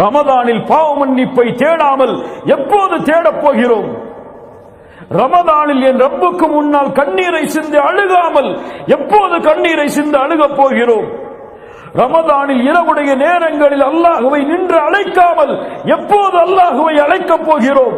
ரமதானில் பாவ மன்னிப்பை தேடாமல் எப்போது தேடப் போகிறோம்? ரமதானில் என் ரப்புக்கு முன்னால் கண்ணீரை சிந்து அழுகாமல் எப்போது கண்ணீரை சிந்து அழுகப் போகிறோம்? ரமதானில் இரவுடைய நேரங்களில் அல்லாஹுவை நின்று அழைக்காமல் எப்போது அல்லாஹுவை அழைக்கப் போகிறோம்?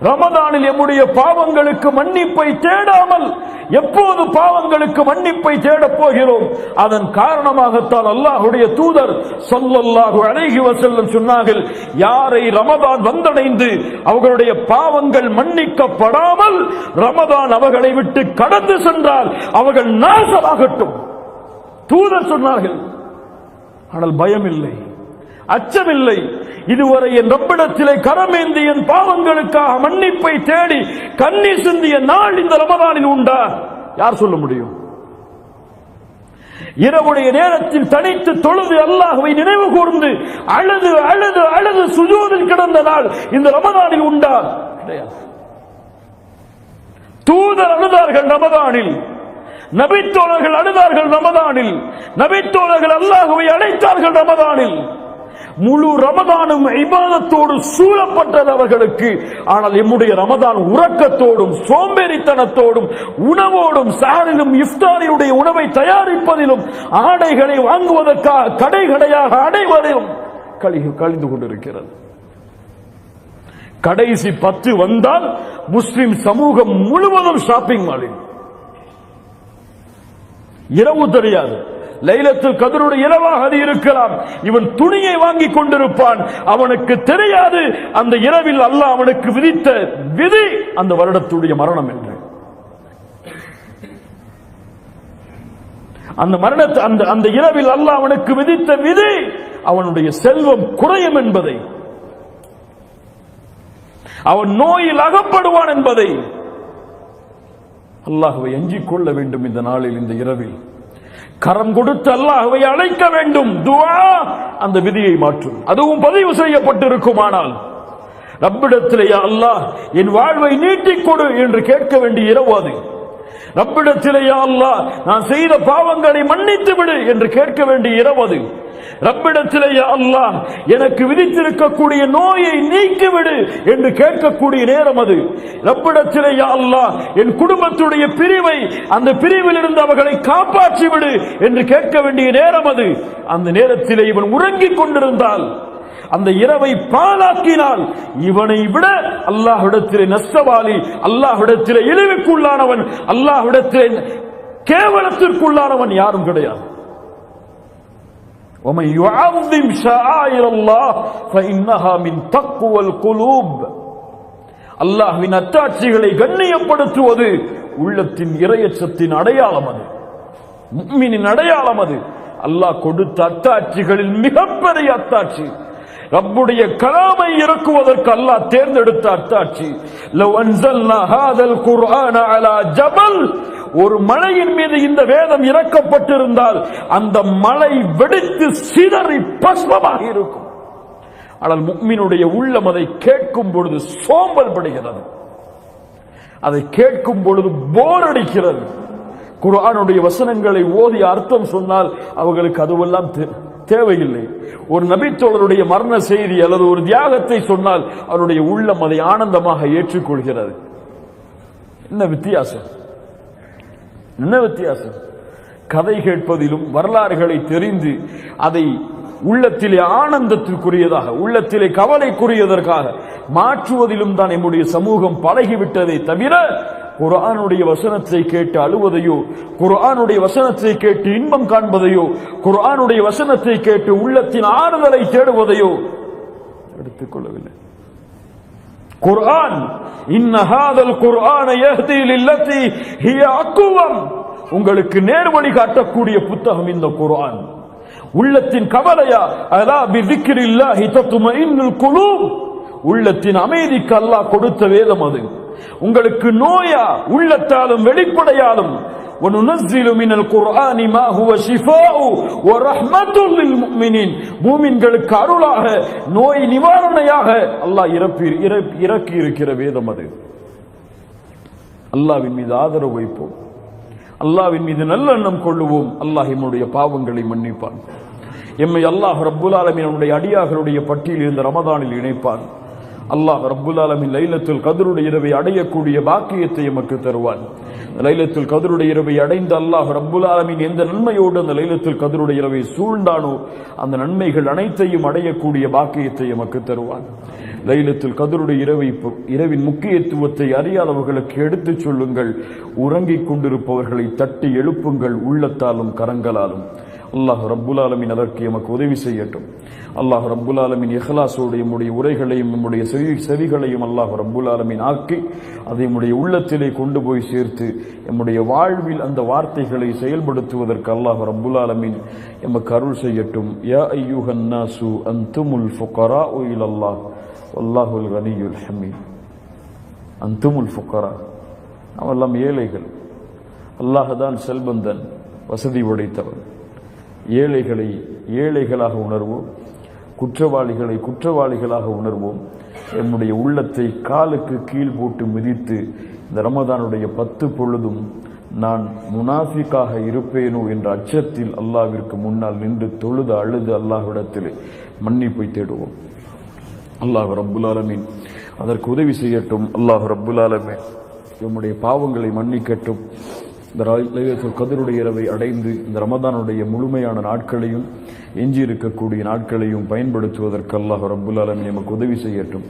ரமதானில் எம்முடைய பாவங்களுக்கு மன்னிப்பை தேடாமல் எப்போது பாவங்களுக்கு மன்னிப்பை தேடப் போகிறோம்? அதன் காரணமாகத்தான் அல்லாஹுடைய தூதர் சொல்லல்லாஹு அழகி வசல்லம் சொன்னார்கள் யாரை ரமதான் வந்தடைந்து அவர்களுடைய பாவங்கள் மன்னிக்கப்படாமல் ரமதான் அவர்களை விட்டு கடந்து சென்றால் அவர்கள் நாசமாகட்டும். தூதர் சொன்னார்கள் ஆனால் பயம் இல்லை அச்சமில்லை. இதுவரை என் ரப்பிடத்திலே கரமேந்தி என் பாவங்களுக்காக மன்னிப்பை தேடி கண்ணீர் சிந்திய நாள் இந்த ரமதானில் உண்டா? யார் சொல்ல முடியும்? இரவுடைய நேரத்தில் தனித்து தொழுது அல்லாஹுவை நினைவு கூர்ந்து அழுது அழுது அழுது சுஜூதில் கிடந்த நாள் இந்த ரமதானில் உண்டா? கிடையாது. தூதர் அழுதார்கள் ரமதானில். நபித்தோழர்கள் அழுதார்கள் ரமதானில். நபித்தோழர்கள் அல்லாஹுவை அழைத்தார்கள் ரமதானில். முழு ரமதானும் இபாதத்தோடு சூழப்பட்டது அவர்களுக்கு. ஆனால் எம்முடைய ரமதான் உறக்கத்தோடும் சோம்பேறித்தனத்தோடும் உணவோடும் சாரிலும் இஃப்தாரியுடைய உணவை தயாரிப்பதிலும் ஆடைகளை வாங்குவதற்காக கடை கடையாக அடைவதிலும் கழிந்து கொண்டிருக்கிறது. கடைசி பத்து வந்தால் முஸ்லிம் சமூகம் முழுவதும் ஷாப்பிங் மாலில். இரவு தெரியாது. லைலத்தில் கதருடைய இரவாக அது இருக்கலாம். இவன் துணியை வாங்கி கொண்டிருப்பான். அவனுக்கு தெரியாது. அந்த இரவில் அல்ல அவனுக்கு விதித்த விதி அந்த வருடத்துடைய மரணம் என்று. அந்த மரணத்தை அந்த அந்த இரவில் அல்ல அவனுக்கு விதித்த விதி அவனுடைய செல்வம் குறையும் என்பதை. அவன் நோயில் அகப்படுவான் என்பதை. அல்லாஹுவை எஞ்சிக் கொள்ள வேண்டும் இந்த நாளில் இந்த இரவில். கரம் கொடுத்து அல்லாஹுவை அழைக்க வேண்டும். துவா அந்த விதியை மாற்றும். அதுவும் பதிவு செய்யப்பட்டிருக்குமானால் நம்மிடத்திலேயே அல்லாஹ் என் வாழ்வை நீட்டிக்கொடு என்று கேட்க வேண்டிய இரவு அது. ரப்பிடத்திலே யா அல்லாஹ் நான் செய்த பாவங்களை மன்னித்து விடு என்று கேட்க வேண்டிய இரவது அது. ரப்பிடத்திலே அல்லாஹ் எனக்கு விதித்திருக்கக்கூடிய நோயை நீக்கிவிடு என்று கேட்கக்கூடிய நேரம் அது. ரப்பிடத்திலே யா அல்லாஹ் என் குடும்பத்துடைய பிரிவை அந்த பிரிவில் இருந்து அவர்களை காப்பாற்றி விடு என்று கேட்க வேண்டிய நேரம் அது. அந்த நேரத்திலே இவன் உறங்கிக் கொண்டிருந்தால் அந்த இரவை பாலாக்கினால் இவனை விட அல்லாஹ்விடத்திலே நஷ்டவாளி அல்லாஹ்விடத்திலே இழிவுக்குள்ளானவன் அல்லாஹ்விடத்திலே கேவலத்திற்குள்ளானவன் யாரும் கிடையாது ومن يعظم شعائر الله فإنها من تقوى القلوب அல்லாஹ்வின் அத்தாட்சிகளை கண்ணியப்படுத்துவது உள்ளத்தின் இரையச்சத்தின் அடையாளம் அது முக்மினின் அடையாளம் அது அல்லாஹ் கொடுத்த அத்தாட்சிகளில் மிகப்பெரிய அத்தாட்சி ரப்புடைய கலாமை இறக்குவதற்கு அல்லாஹ் தேர்ந்தெடுத்த அத்தாட்சி லவ் அன்சல்னா ஹாதல் குர்ஆன அலா ஜபல். ஒரு மலையின் மீது இந்த வேதம் இறக்கப்பட்டிருந்தால் அந்த மலை வெடித்து சிதறி பஸ்மமாக இருக்கும். ஆனால் முக்மினுடைய உள்ளம் அதை கேட்கும் பொழுது சோம்பல் படுகிறது. அதை கேட்கும் பொழுது போர் அடிக்கிறது. குர்ஆனுடைய வசனங்களை ஓதி அர்த்தம் சொன்னால் அவர்களுக்கு அதுவெல்லாம் தெரியும். தேவையில்லை. ஒரு நபித்தோழருடைய மரண செய்தி அல்லது ஒரு தியாகத்தை சொன்னால் அவருடைய உள்ளம் அதை ஆனந்தமாக ஏற்றுக்கொள்கிறது. என்ன வித்தியாசம்? என்ன வித்தியாசம்? கதை கேட்பதிலும் வரலாறுகளை தெரிந்து அதை உள்ளத்திலே ஆனந்தத்திற்குரியதாக உள்ளத்திலே கவலைக்குரியதற்காக மாற்றுவதிலும் தான் நம்முடைய சமூகம் பழகிவிட்டதை தவிர குர்ஆனுடைய வசனத்தை கேட்டு அழுவதையோ குர்ஆனுடைய வசனத்தை கேட்டு இன்பம் காண்பதையோ குர்ஆனுடைய வசனத்தை கேட்டு உள்ளத்தின் ஆறுதலை தேடுவதையோ எடுத்துக்கொள்ளவில்லை குர்ஆன் இன்னஹாதல் குர்ஆன யஹ்தி லில்லதி ஹிய அக்குவம் உங்களுக்கு நேர்வழி காட்டக்கூடிய புத்தகம் இந்த குர்ஆன். உள்ளத்தின் கவலையா? அலா பி திக்ரில்லாஹி தத்மஇன்னுல் குலூப். உள்ளத்தின் அமைதிக்கு அல்லாஹ் கொடுத்த வேதம் அது உங்களுக்கு நோயா உள்ளத்தாலும் வெளிப்படையாலும் وننزل من القرآن ما هو شفاء ورحمة للمؤمنين மூமின்களுக்கு அருளாக நோய் நிவாரணையாக அல்லாஹ் இறப்பி இறப்பி- இறக்கி இருக்கிற வேதம் அது அல்லாஹ்வின் மீது ஆதரவு வைப்போம் அல்லாஹ்வின் மீது நல்லெண்ணம் கொள்ளுவோம் அல்லாஹ் நம்முடைய பாவங்களை மன்னிப்பான் எம்மை அல்லாஹ் ரப்புல் ஆலமீன் அவனுடைய அடியார்களுடைய பட்டியலில் இந்த ரமதானில் இணைப்பான் அல்லாஹ் ரப்புல் ஆலமின் லைலத்தில் கதருடைய இரவை அடையக்கூடிய பாக்கியத்தை எமக்கு தருவான். லைலத்தில் கதருடைய இரவை அடைந்த அல்லாஹ் ரப்புல் ஆலமின் எந்த நன்மையோடு அந்த லைலத்தில் கதருடைய இரவை சூழ்ந்தானோ அந்த நன்மைகள் அனைத்தையும் அடையக்கூடிய பாக்கியத்தை எமக்கு தருவான். லைலத்தில் கதருடைய இரவை இரவின் முக்கியத்துவத்தை அறியாதவர்களுக்கு எடுத்துச் சொல்லுங்கள். உறங்கிக் கொண்டிருப்பவர்களை தட்டி எழுப்புங்கள் உள்ளத்தாலும் கரங்களாலும். அல்லாஹ் ரப்புல் ஆலமின் அதற்கு எமக்கு உதவி செய்யட்டும். அல்லாஹ் ரப்புல் ஆலமின் இஹ்லாசோடு எம்முடைய உரைகளையும் நம்முடைய செவி செவிகளையும் அல்லாஹ் ரப்புல் ஆலமின் ஆக்கி அதை நம்முடைய உள்ளத்திலே கொண்டு போய் சேர்த்து எம்முடைய வாழ்வில் அந்த வார்த்தைகளை செயல்படுத்துவதற்கு அல்லாஹ் ரப்புல் ஆலமின் எமக்கு அருள் செய்யட்டும். யா ஐயூஹன் நாசு அன்துமுல் ஃபுகரா அல்லாஹ் அல்லாஹுல் கனியுல் ஹமீத். அந்துமுல் ஃபுகரா. அவெல்லாம் ஏழைகள். அல்லாஹ் தான் செல்வந்தன் வசதி உடைத்தவன். ஏழைகளை ஏழைகளாக உணர்வோம் குற்றவாளிகளை குற்றவாளிகளாக உணர்வோம். என்னுடைய உள்ளத்தை காலுக்கு கீழ் போட்டு மிதித்து இந்த ரமதானுடைய பத்து பொழுதும் நான் முனாஃபிக்காக இருப்பேனோ என்ற அச்சத்தில் அல்லாவிற்கு முன்னால் நின்று தொழுது அழுது அல்லாஹ்விடத்தில் மன்னிப்பை தேடுவோம். அல்லாஹ் ரப்புல் அதற்கு உதவி செய்யட்டும். அல்லாஹ் ரப்புல் ஆலமீன் நம்முடைய பாவங்களை மன்னிக்கட்டும். இந்த லைலத்துல் கதிருடைய இரவை அடைந்து இந்த ரமதானுடைய முழுமையான நாட்களையும் எஞ்சி இருக்கக்கூடிய நாட்களையும் பயன்படுத்துவதற்கு அல்லாஹ் ரப்புல் ஆலமீன் நமக்கு உதவி செய்யட்டும்.